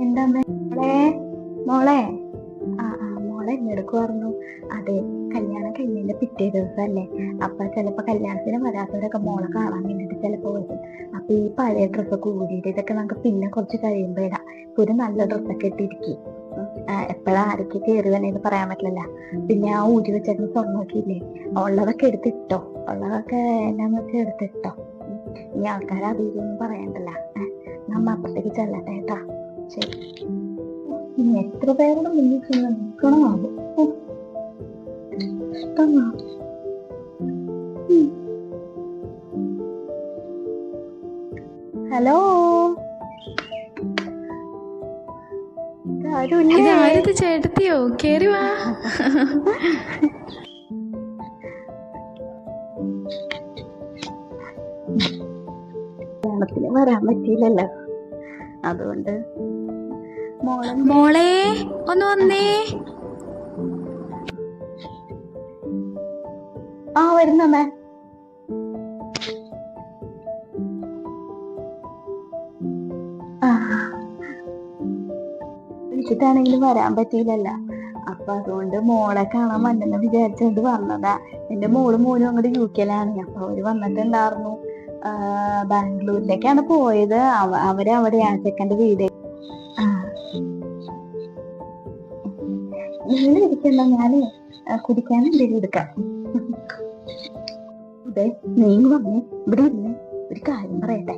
എന്താ? മോളെ മോളെ. ആ മോളെ എന്നെടുക്കുമായിരുന്നു അതെ കല്യാണം കഴിഞ്ഞതിന്റെ പിറ്റേ ദിവസമല്ലേ അപ്പൊ ചിലപ്പോ കല്യാണത്തിന് വരാത്തവരൊക്കെ മോളെ കാണാൻ വേണ്ടിട്ട് ചിലപ്പോ വരും. അപ്പൊ ഈ പഴയ ഡ്രസ്സൊക്കെ ഊരിയിട്ട് ഇതൊക്കെ നമുക്ക് പിന്നെ കുറച്ച് കഴിയുമ്പോ ഇടാം. ഒരു നല്ല ഡ്രസ്സൊക്കെ ഇട്ടിരിക്കും. എപ്പോഴാ ആരൊക്കെ കയറി വന്നേന്ന് പറയാൻ പറ്റില്ല പിന്നെ ആ ഊരി വെച്ചേക്കുന്ന സ്വർണമൊക്കെ ഇല്ലേ? ഉള്ളതൊക്കെ എടുത്തിട്ടോ? ഉള്ളതൊക്കെ എന്നാന്ന് വെച്ചാൽ എടുത്തിട്ടോ. ഈ ആൾക്കാർ അത് ഇതൊന്നും പറയണ്ടല്ല. നമ്മ അപ്പുറത്തേക്ക് ചെല്ലട്ടെ കേട്ടാ. ശരി. ഇനി എത്ര പേരുടെ മുന്നിൽ ചെന്ന് ഇഷ്ടമാ. ഹലോ? ചേട്ടത്തിയോ? കേറി വാ. കല്യാണത്തിന് വരാൻ പറ്റിയില്ലല്ലോ. അതുകൊണ്ട് മോളെ ഒന്ന് വന്നേ. ആ വരുന്നമ്മേ. വിളിച്ചിട്ടാണെങ്കിലും വരാൻ പറ്റിയില്ലല്ലോ. അപ്പൊ അതുകൊണ്ട് മോളെ കാണാൻ വന്നെന്ന് വിചാരിച്ചുകൊണ്ട് വന്നതാ. എന്റെ മോൾ മോനും അങ്ങോട്ട് യു കെയിലാണ് അപ്പൊ അവർ വന്നിട്ടുണ്ടായിരുന്നു. ബാംഗ്ലൂരിലേക്കാണ് പോയത്. അവ- അവർ അവിടെയാണ് ചെക്കന്റെ വീട്. ഇരിക്കണ്ട ഞാൻ കുടിക്കാൻ എന്തെങ്കിലും എടുക്കാം. അതെ നീ വന്നേ. ഇവിടെ ഇല്ലേ ഒരു കാര്യം പറയട്ടെ.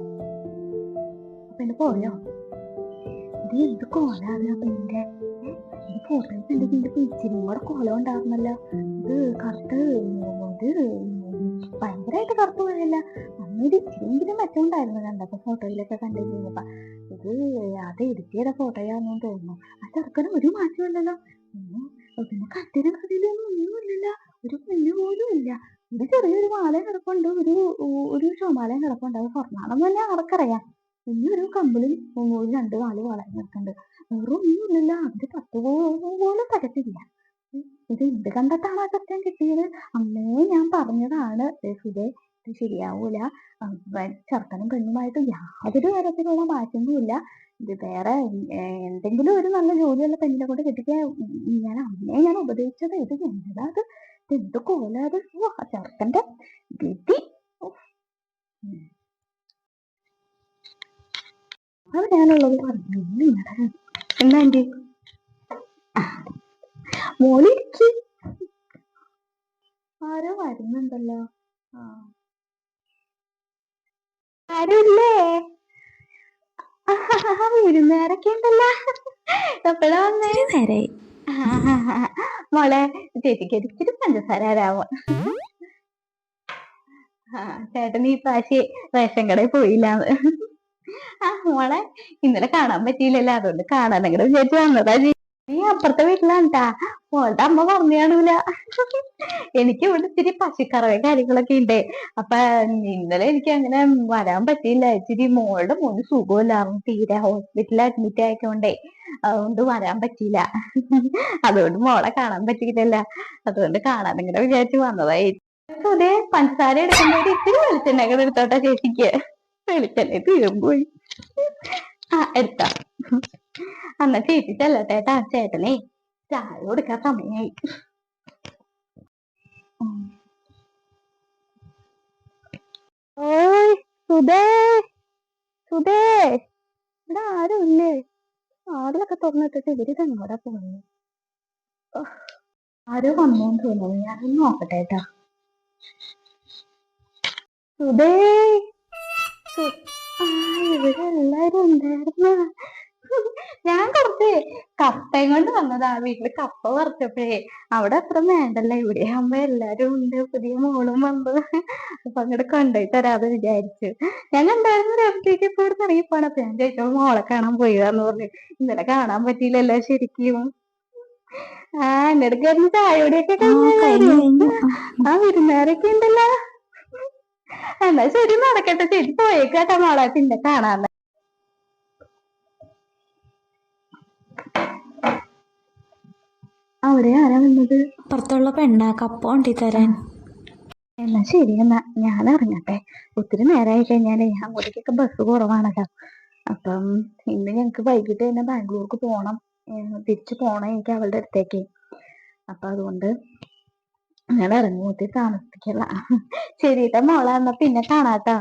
അപ്പൊ എന്നെ പോയോ? ഇത് എന്ത് കോലാണ് അപ്പൊ എന്റെ പിച്ചിനും കൂടെ കോലം ഇത് കറുത്ത് ഇത് ഭയങ്കരമായിട്ട് കറുത്ത് പോയല്ല അമ്മയുടെ ഇച്ചിരിയെങ്കിലും മെച്ചമുണ്ടായിരുന്നു കണ്ടപ്പോ ഫോട്ടോയിലൊക്കെ കണ്ടു കഴിഞ്ഞപ്പോ. ഇത് അത് എഡിറ്റ് ചെയ്ത ഫോട്ടോയാണെന്ന് തോന്നുന്നു. ആ ചെറുക്കനും ഒരു മാറ്റമില്ലല്ലോ പിന്നെ കട്ടിലും കഥയിലൊന്നും ഒന്നുമില്ലല്ലോ. ഒരു പെണ്ണ് പോലും ഇല്ല. ഒരു ചെറിയൊരു മാലയും കിടപ്പുണ്ട്. ഒരു ഒരു ചുമാലയും കിടപ്പുണ്ട്. അത് സ്വർണാണെന്ന് തന്നെ ആർക്കറിയാം പിന്നെ ഒരു കമ്പിളും ഒരു രണ്ട് നാല് വളരെ നിൽക്കുന്നുണ്ട് വേറെ ഒന്നുമില്ലല്ലോ അവർ പത്ത് പോലും തികച്ചില്ല ഇത് എന്ത് കണ്ടിട്ടാണ് ആ സത്യം കിട്ടിയത്? അന്നേ ഞാൻ പറഞ്ഞതാണ്. സുധേ ഇത് ശരിയാവൂല. ചെറുക്കനും പെണ്ണുമായിട്ട് യാതൊരു തരത്തിലുള്ള മാറ്റങ്ങളും ഇല്ല ഇത് വേറെ എന്തെങ്കിലും ഒരു നല്ല ജോലിയുള്ള പെണ്ണിനെ കൊണ്ട് കെട്ടിക്കാൻ ഞാൻ അമ്മേ ഞാൻ ഉപദേശിച്ചത് ഇത് എന്താ അത്? ഇത് എന്ത് കോലാത്? ചെറുക്കന്റെ ഗതി. അത് ഞാനുള്ളത് പറഞ്ഞു എന്താ ആന്റി മോളിരിക്ക് ആരോ വരുന്നുണ്ടല്ലോ. ആ. ആരുമില്ലേ വിരുന്നുകാരൊക്കെ ഉണ്ടല്ലോ. എപ്പോഴാ വന്നേ? നേരായി. മോളെ ചേച്ചിക്ക് ഒരിച്ചിരി പഞ്ചസാര തരാമോ? ആ ചേട്ടൻ ഈ പ്രാവശ്യം റേഷൻ കടയിൽ പോയില്ലാന്ന്. ആ മോളെ ഇന്നലെ കാണാൻ പറ്റിയില്ലല്ലോ. അതുകൊണ്ട് കാണാൻ അങ്ങോട്ട് ചേച്ചി വന്നതാ. നീ അപ്പുറത്തെ വീട്ടിലാണ്ടാ? മോളുടെ അമ്മ പറഞ്ഞു കാണൂല. എനിക്ക് ഇവിടെ ഇച്ചിരി പശുക്കറവയും കാര്യങ്ങളൊക്കെ ഉണ്ട് അപ്പൊ ഇന്നലെ എനിക്ക് അങ്ങനെ വരാൻ പറ്റിയില്ല. ഇച്ചിരി മോളുടെ മോന് സുഖമില്ലായിരുന്നു തീരെ ഹോസ്പിറ്റലിൽ അഡ്മിറ്റ് ആയിക്കൊണ്ടേ അതുകൊണ്ട് വരാൻ പറ്റിയില്ല. അതുകൊണ്ട് മോളെ കാണാൻ പറ്റിയില്ല അതുകൊണ്ട് കാണാൻ ഇങ്ങനെ വിചാരിച്ചു വന്നതായി അതെ പഞ്ചസാര എടുക്കുമ്പോ ഒരു ഇത്തിരി വെളിച്ചെണ്ണ കൂടെ എടുത്തോട്ടെ ചേച്ചിക്ക്. വെളിച്ചെണ്ണ തീർന്നുപോയി ആ എടുക്കാം എന്നാ ചേച്ചി ചെല്ലട്ടെ ട്ടാ ചേട്ടനെ ചായ കൊടുക്കാൻ സമയായി ഓയ് സുധേ സുധേ ഇവിടെ ആരും ഇല്ലേ വാതിലൊക്കെ തുറന്നിട്ടിട്ട് ഇവരിത് എങ്ങോട്ടാ പോയി ആരോ വന്നോന്ന് തോന്നുന്നു ഞാനൊന്ന് നോക്കട്ടെ ട്ടാ സുധേ ഇവിടെ എല്ലാരും ഉണ്ടായിരുന്നു ഞാൻ കുറച്ച് കപ്പയും കൊണ്ട് വന്നതാ. വീട്ടിൽ കപ്പ പറിച്ചപ്പോഴേ അവിടെ അത്ര വേണ്ടല്ല ഇവിടെ ആകുമ്പോ എല്ലാരും ഉണ്ട്. പുതിയ മോളും വന്നത്. അപ്പൊ അങ്ങോട്ട് കൊണ്ടുപോയി തരാതെ വിചാരിച്ചു. ഞാൻ കണ്ടായിരുന്നു രഫ്തിക്ക് ഇപ്പൊ ഇവിടെ ഇറങ്ങിപ്പോണ. അപ്പൊ ഞാൻ ചോദിച്ചപ്പോ മോളെ കാണാൻ പോയതാന്ന് പറഞ്ഞു. ഇന്നലെ കാണാൻ പറ്റിയില്ലല്ലോ ശരിക്കും. ആ എന്റെ അടുക്കായിരുന്നു ചായയോടെയൊക്കെ കഴിഞ്ഞു ആ. വിരുന്നുകാരൊക്കെ ഉണ്ടല്ലോ. എന്നാ ശരി നടക്കട്ടെ. ശരി പോയേക്കാട്ടെ മോളെ. പിന്നെ കാണാൻ അവിടെ ആരാ വന്നത്? പുറത്തുള്ള പെണ്ണാ കപ്പ കൊണ്ടി തരാൻ. എന്നാ ശരി എന്നാ ഞാൻ ഇറങ്ങട്ടെ. ഒത്തിരി നേരമായി കഴിഞ്ഞാലേ അങ്ങോട്ടേക്കൊക്കെ ബസ് കുറവാണല്ലോ. അപ്പം ഇന്ന് ഞങ്ങക്ക് വൈകിട്ട് തന്നെ ബാംഗ്ലൂർക്ക് പോണം. തിരിച്ചു പോണം എനിക്ക് അവളുടെ അടുത്തേക്ക്. അപ്പൊ അതുകൊണ്ട് ഞാൻ ഇറങ്ങി ഒത്തിരി താമസിക്കല്ല. ശരി ട്ടാ മോളെ എന്നാ പിന്നെ കാണാട്ടോ.